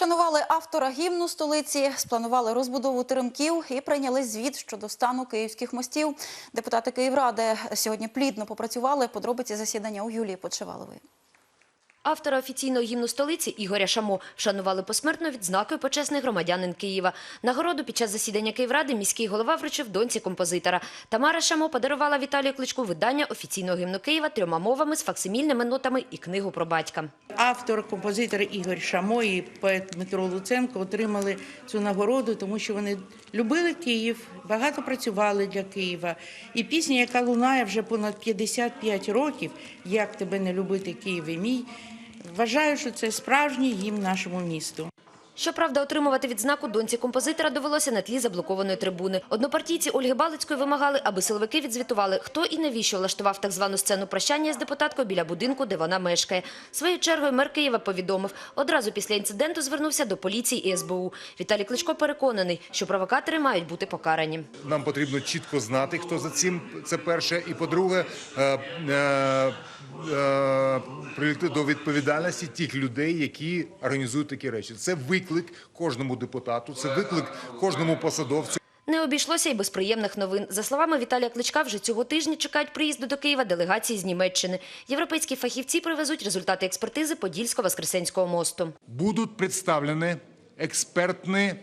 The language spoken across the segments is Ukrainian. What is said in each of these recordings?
Вшанували автора гімну столиці, спланували розбудову теремків і прийняли звіт щодо стану київських мостів. Депутати Київради сьогодні плідно попрацювали. Подробиці засідання у Юлії Почевалової. Автора офіційного гімну столиці Ігоря Шамо вшанували посмертно відзнакою почесний громадянин Києва. Нагороду під час засідання Київради міський голова вручив доньці композитора. Тамара Шамо подарувала Віталію Кличку видання офіційного гімну Києва трьома мовами з факсимільними нотами і книгу про батька. Автор, композитор Ігор Шамо і поет Дмитро Луценко отримали цю нагороду, тому що вони любили Київ, багато працювали для Києва. І пісня, яка лунає вже понад 55 років, як тебе не любити, Києве мій. Вважаю, що це справжній гімн нашому місту. Щоправда, отримувати відзнаку доньці композитора довелося на тлі заблокованої трибуни. Однопартійці Ольги Балицької вимагали, аби силовики відзвітували, хто і навіщо влаштував так звану сцену прощання з депутаткою біля будинку, де вона мешкає. Своєю чергою мер Києва повідомив, одразу після інциденту звернувся до поліції і СБУ. Віталій Кличко переконаний, що провокатори мають бути покарані. Нам потрібно чітко знати, хто за цим. Це перше. І по-друге, е, е, е, до відповідальності тих людей, які організують такі речі. Це виклик кожному депутату, це виклик кожному посадовцю. Не обійшлося й без приємних новин. За словами Віталія Кличка, вже цього тижня чекають приїзду до Києва делегації з Німеччини. Європейські фахівці привезуть результати експертизи Подільсько-Воскресенського мосту. Будуть представлені експертні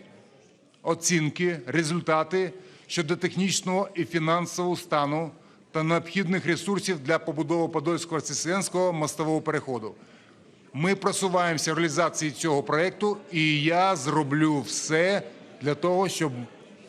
оцінки, результати щодо технічного і фінансового стану та необхідних ресурсів для побудови подольсько цисленського мостового переходу. Ми просуваємося в реалізації цього проєкту, і я зроблю все для того, щоб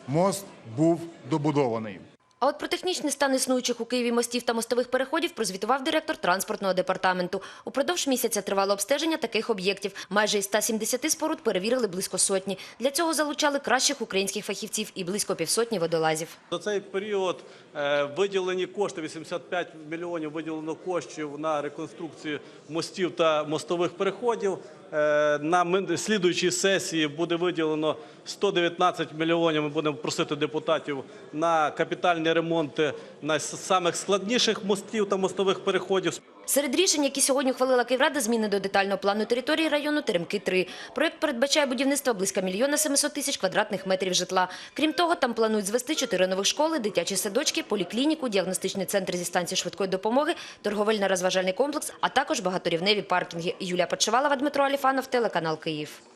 мост був добудований. А от про технічний стан існуючих у Києві мостів та мостових переходів прозвітував директор транспортного департаменту. Упродовж місяця тривало обстеження таких об'єктів. Майже із 170 споруд перевірили близько сотні. Для цього залучали кращих українських фахівців і близько півсотні водолазів. За цей період е, виділені кошти, 85 мільйонів виділено коштів на реконструкцію мостів та мостових переходів. Е, На слідуючій сесії буде виділено 119 мільйонів. Ми будемо просити депутатів на капітальні ремонти на самих складніших мостів та мостових переходів. Серед рішень, які сьогодні ухвалила Київрада, зміни до детального плану території району Теремки-3. Проєкт передбачає будівництво близько мільйона 700 тисяч квадратних метрів житла. Крім того, там планують звести чотири нових школи, дитячі садочки, поліклініку, діагностичний центр зі станції швидкої допомоги, торговельно-розважальний комплекс, а також багаторівневі паркінги. Юлія Почивалова, Дмитро Аліфанов, телеканал Київ.